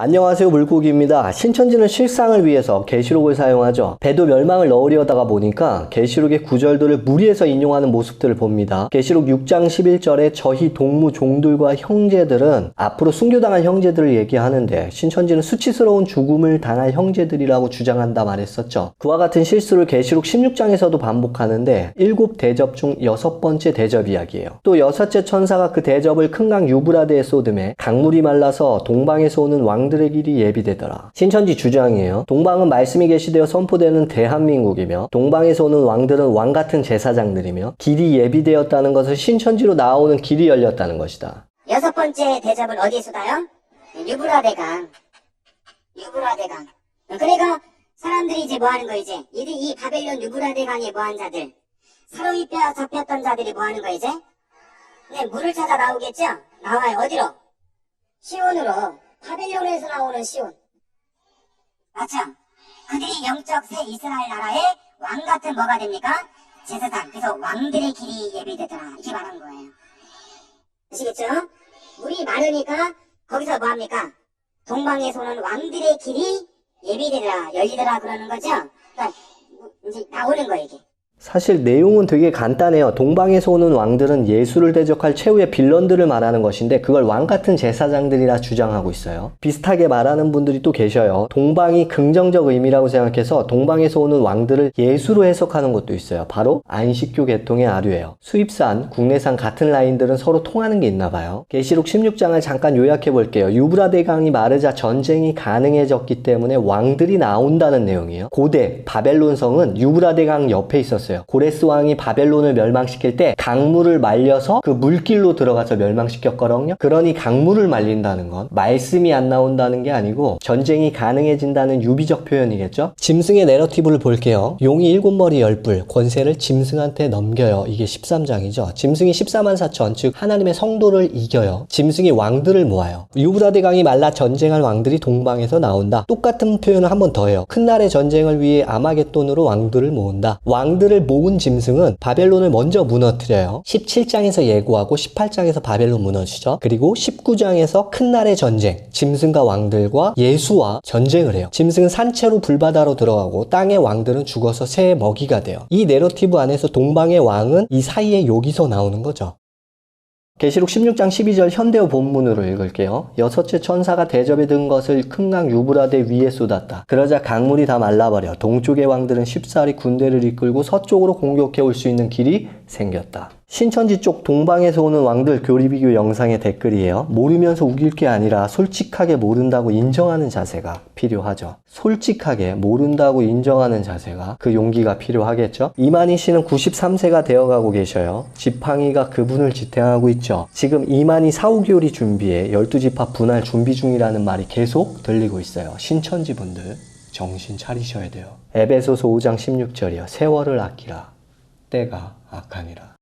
안녕하세요 물고기입니다. 신천지는 실상을 위해서 계시록을 사용하죠. 배도 멸망을 넣으려다가 보니까 계시록의 구절들을 무리해서 인용하는 모습들을 봅니다. 계시록 6장 11절에 저희 동무 종들과 형제들은 앞으로 순교당할 형제들을 얘기하는데 신천지는 수치스러운 죽음을 당할 형제들이라고 주장한다 말했었죠. 그와 같은 실수를 계시록 16장에서도 반복하는데 일곱 대접 중 여섯 번째 대접 이야기예요. 또 여섯째 천사가 그 대접을 큰 강 유브라데에 쏟음에 강물이 말라서 동방에서 오는 왕 들의 길이 예비되더라. 신천지 주장이에요. 동방은 말씀이 계시되어 선포되는 대한민국이며 동방에서 오는 왕들은 왕 같은 제사장들이며 길이 예비되었다는 것을 신천지로 나오는 길이 열렸다는 것이다. 여섯 번째 대접을 어디에 쏟아요? 유브라데강. 유브라데강. 그러니까 사람들이 이제 뭐 하는 거 이제? 이들 이 바벨론 유브라데강에 뭐 한 자들? 사로이 뼈 잡혔던 자들이 뭐 하는 거 이제? 네, 물을 찾아 나오겠죠? 나와요. 어디로? 시온으로. 바벨론에서 나오는 시온. 맞죠? 그들이 영적 새 이스라엘 나라의 왕 같은 뭐가 됩니까? 제사장. 그래서 왕들의 길이 예비되더라. 이렇게 말한 거예요. 아시겠죠? 물이 많으니까 거기서 뭐 합니까? 동방에서 오는 왕들의 길이 예비되더라, 열리더라 그러는 거죠? 그러니까 이제 나오는 거예요, 이게. 사실 내용은 되게 간단해요. 동방에서 오는 왕들은 예수를 대적할 최후의 빌런들을 말하는 것인데 그걸 왕 같은 제사장들이라 주장하고 있어요. 비슷하게 말하는 분들이 또 계셔요. 동방이 긍정적 의미라고 생각해서 동방에서 오는 왕들을 예수로 해석하는 것도 있어요. 바로 안식교 계통의 아류예요. 수입산, 국내산 같은 라인들은 서로 통하는 게 있나 봐요. 계시록 16장을 잠깐 요약해 볼게요. 유브라데 강이 마르자 전쟁이 가능해졌기 때문에 왕들이 나온다는 내용이에요. 고대 바벨론 성은 유브라데 강 옆에 있었어요. 고레스 왕이 바벨론을 멸망시킬 때 강물을 말려서 그 물길로 들어가서 멸망시켰거든요. 그러니 강물을 말린다는 건 말씀이 안 나온다는 게 아니고 전쟁이 가능해진다는 유비적 표현이겠죠. 짐승의 내러티브를 볼게요. 용이 일곱 머리 열불 권세를 짐승한테 넘겨요. 이게 13장이죠. 짐승이 14만 4천 즉 하나님의 성도를 이겨요. 짐승이 왕들을 모아요. 유브라데 강이 말라 전쟁할 왕들이 동방에서 나온다. 똑같은 표현을 한 번 더 해요. 큰 날의 전쟁을 위해 아마겟돈으로 왕들을 모은다. 왕 들을 모은 짐승은 바벨론을 먼저 무너뜨려요. 17장에서 예고하고 18장에서 바벨론 무너지죠. 그리고 19장에서 큰 날의 전쟁, 짐승과 왕들과 예수와 전쟁을 해요. 짐승은 산채로 불바다로 들어가고 땅의 왕들은 죽어서 새의 먹이가 돼요. 이 내러티브 안에서 동방의 왕은 이 사이에 여기서 나오는 거죠. 계시록 16장 12절 현대어 본문으로 읽을게요. 여섯째 천사가 대접에 든 것을 큰 강 유브라데 위에 쏟았다. 그러자 강물이 다 말라버려 동쪽의 왕들은 쉽사리 군대를 이끌고 서쪽으로 공격해 올 수 있는 길이 생겼다. 신천지 쪽 동방에서 오는 왕들 교리비교 영상의 댓글이에요. 모르면서 우길 게 아니라 솔직하게 모른다고 인정하는 자세가 필요하죠. 솔직하게 모른다고 인정하는 자세가 그 용기가 필요하겠죠. 이만희 씨는 93세가 되어가고 계셔요. 지팡이가 그분을 지탱하고 있죠. 지금 이만희 사후교리 준비에 12지파 분할 준비 중이라는 말이 계속 들리고 있어요. 신천지 분들 정신 차리셔야 돼요. 에베소서 5장 16절이요. 세월을 아끼라. 때가 악하니라.